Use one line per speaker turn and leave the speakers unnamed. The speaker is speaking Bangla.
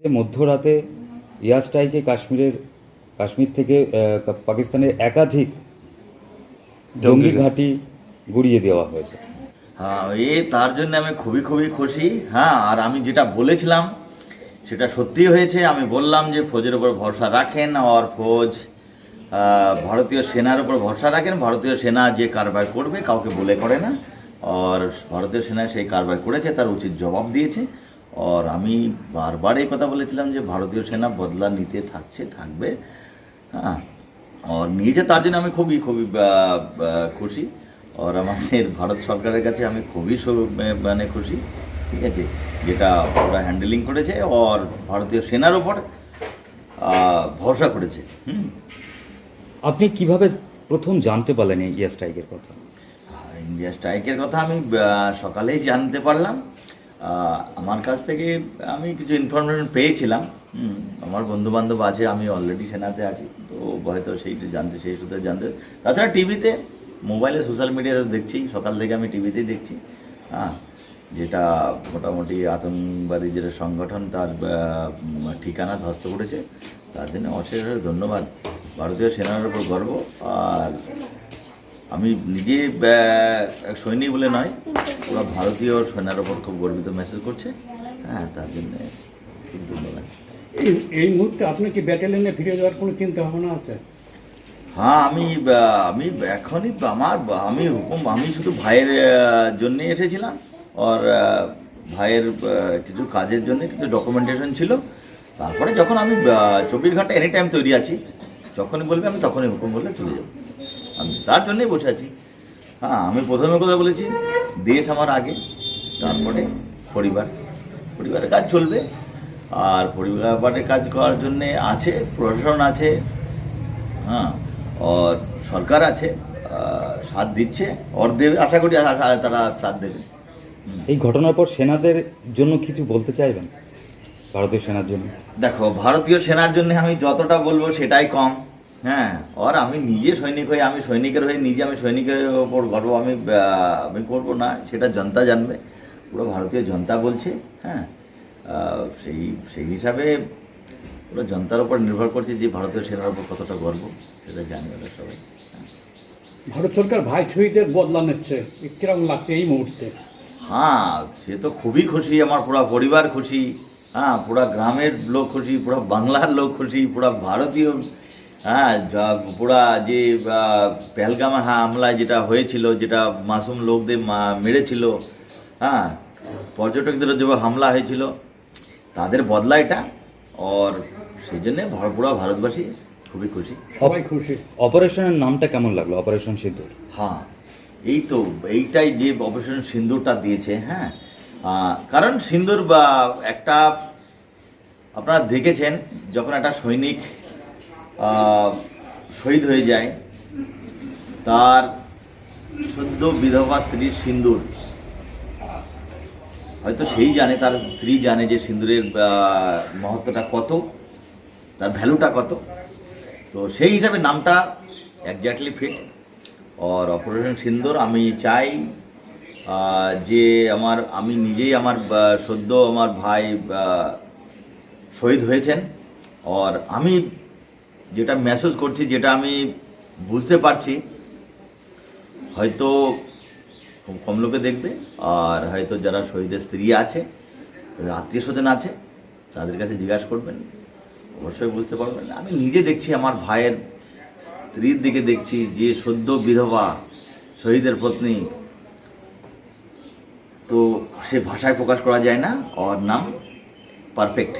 যে মধ্যরাতে এয়ার স্ট্রাইকে কাশ্মীরের কাশ্মীর থেকে পাকিস্তানের একাধিক জঙ্গি ঘাঁটি। গুড়িয়ে দেওয়া হয়েছে।
হ্যাঁ এ তার জন্য আমি খুবই খুবই খুশি। হ্যাঁ আর আমি যেটা বলেছিলাম সেটা সত্যি হয়েছে। আমি বললাম যে ফৌজের উপর ভরসা রাখেন আর ফৌজ ভারতীয় সেনার উপর ভরসা রাখেন। ভারতীয় সেনা যে কারবার করবে কাউকে বলে করে না। আর ভারতীয় সেনা সেই কারবার করেছে তার উচিত জবাব দিয়েছে। আর আমি বারবার এই কথা বলেছিলাম যে ভারতীয় সেনা বদলা নিতে থাকছে থাকবে। হ্যাঁ আর নিয়েছে তার জন্য আমি খুবই খুবই খুশি। আর আমাদের ভারত সরকারের কাছে আমি খুবই মানে খুশি ঠিক আছে? যেটা ওরা হ্যান্ডেলিং করেছে আর ভারতীয় সেনার ওপর ভরসা করেছে। হুম।
আপনি কীভাবে প্রথম জানতে পারলেন এয়ার স্ট্রাইকের কথা?
ইন্ডিয়া স্ট্রাইকের কথা আমি সকালেই জানতে পারলাম। আমার কাছ থেকে আমি কিছু ইনফরমেশন পেয়েছিলাম। আমার বন্ধু বান্ধব আছে, আমি অলরেডি সেনাতে আছি। তো হয়তো সেইটা জানতে, সেই সূত্রে জানতে। তাছাড়া টিভিতে মোবাইলে সোশ্যাল মিডিয়াতে দেখছি। সকাল থেকে আমি টিভিতেই দেখছি। হ্যাঁ যেটা মোটামুটি আতঙ্কবাদী যেটা সংগঠন, তার ঠিকানা ধ্বস্ত করেছে। তার জন্য অশেষ ধন্যবাদ। ভারতীয় সেনার উপর গর্ব। আর আমি নিজে সৈনিক বলে নয় ওরা ভারতীয় সেনার ওপর খুব গর্বিত মেসেজ করছে। হ্যাঁ তার জন্য খুব ধন্যবাদ।
এই এই মুহূর্তে আপনি কি ব্যাটালিয়নে ফিরে যাওয়ার কোনো চিন্তা ভাবনা আছে?
হ্যাঁ আমি আমি এখনই আমার আমি হুকুম আমি শুধু ভাইয়ের জন্য এসেছিলাম। আর ভাইয়ের কিছু কাজের জন্য কিছু ডকুমেন্টেশন ছিল। তারপরে যখন আমি চব্বিশ ঘণ্টা এনি টাইম তৈরি আছি যখনই বলবে আমি তখনই হুকুম বললে চলে যাব। আমি তার জন্যই বসে আছি। হ্যাঁ আমি প্রথমে কথা বলেছি দেশ আমার আগে তারপরে পরিবার। পরিবারের কাজ চলবে আর পরিবারের কাজ করার জন্যে আছে প্রশাসন আছে হ্যাঁ আর সরকার আছে সাথ দিচ্ছে ওর দেবে আশা করি তারা সাথ দেবে।
এই ঘটনার পর সেনাদের জন্য কিছু বলতে চাইবেন? ভারতীয় সেনার জন্য?
দেখো ভারতীয় সেনার জন্য আমি যতটা বলব সেটাই কম। হ্যাঁ আর আমি নিজে সৈনিক হয়ে আমি সৈনিকের হয়ে নিজে আমি সৈনিকের ওপর গর্ব আমি আমি করব না সেটা জনতা জানবে পুরো ভারতীয় জনতা বলছে হ্যাঁ সেই সেই হিসাবে পুরো জনতার উপর নির্ভর করছে যে ভারতীয় সেনার উপর কতটা গর্ব সেটা জানি ওরা সবাই হ্যাঁ।
ভারত সরকার ভাই শহীদের বদলা নিচ্ছে কীরকম লাগছে এই মুহূর্তে
হ্যাঁ সে তো খুবই খুশি আমার পুরা পরিবার খুশি হ্যাঁ পুরা গ্রামের লোক খুশি পুরা বাংলার লোক খুশি পুরা ভারতীয় হ্যাঁ যা পুরা যে পেহেলগামে হামলা যেটা হয়েছিল যেটা মাসুম লোকদের মা- মেরেছিল হ্যাঁ পর্যটকদের যে হামলা হয়েছিল তাদের বদলা এটা আর সেই জন্যে পুরা ভারতবাসী খুবই খুশি।
সবাই খুশি।
অপারেশনের নামটা কেমন লাগল? অপারেশন সিদ্ধুর
হ্যাঁ এই তো এইটাই যে অপারেশন সিন্দুরটা দিয়েছে হ্যাঁ কারণ সিন্দুর বা একটা আপনারা দেখেছেন যখন একটা সৈনিক শহীদ হয়ে যায়। তার সদ্য বিধবা স্ত্রীর সিন্দুর। হয়তো সেই জানে, তার স্ত্রী জানে যে সিন্দুরের মহত্বটা কত, তার ভ্যালুটা কত। তো সেই হিসাবে নামটা একজাক্টলি ফিট আর অপারেশন সিন্দুর আমি চাই যে আমার, আমি নিজেই আমার সদ্য আমার ভাই শহীদ হয়েছেন। আর আমি যেটা মেসেজ করছি, যেটা আমি বুঝতে পারছি, হয়তো খুব কম লোকে দেখবে, আর হয়তো যারা শহীদের স্ত্রী আছে আত্মীয় স্বজন আছে, তাদের কাছে জিজ্ঞাসা করবেন, অবশ্যই বুঝতে পারবেন। আমি নিজে দেখছি, আমার ভাইয়ের স্ত্রীর দিকে দেখছি, যে সদ্য বিধবা শহীদের পত্নী। তো সে ভাষায় প্রকাশ করা যায় না, ওর নাম পারফেক্ট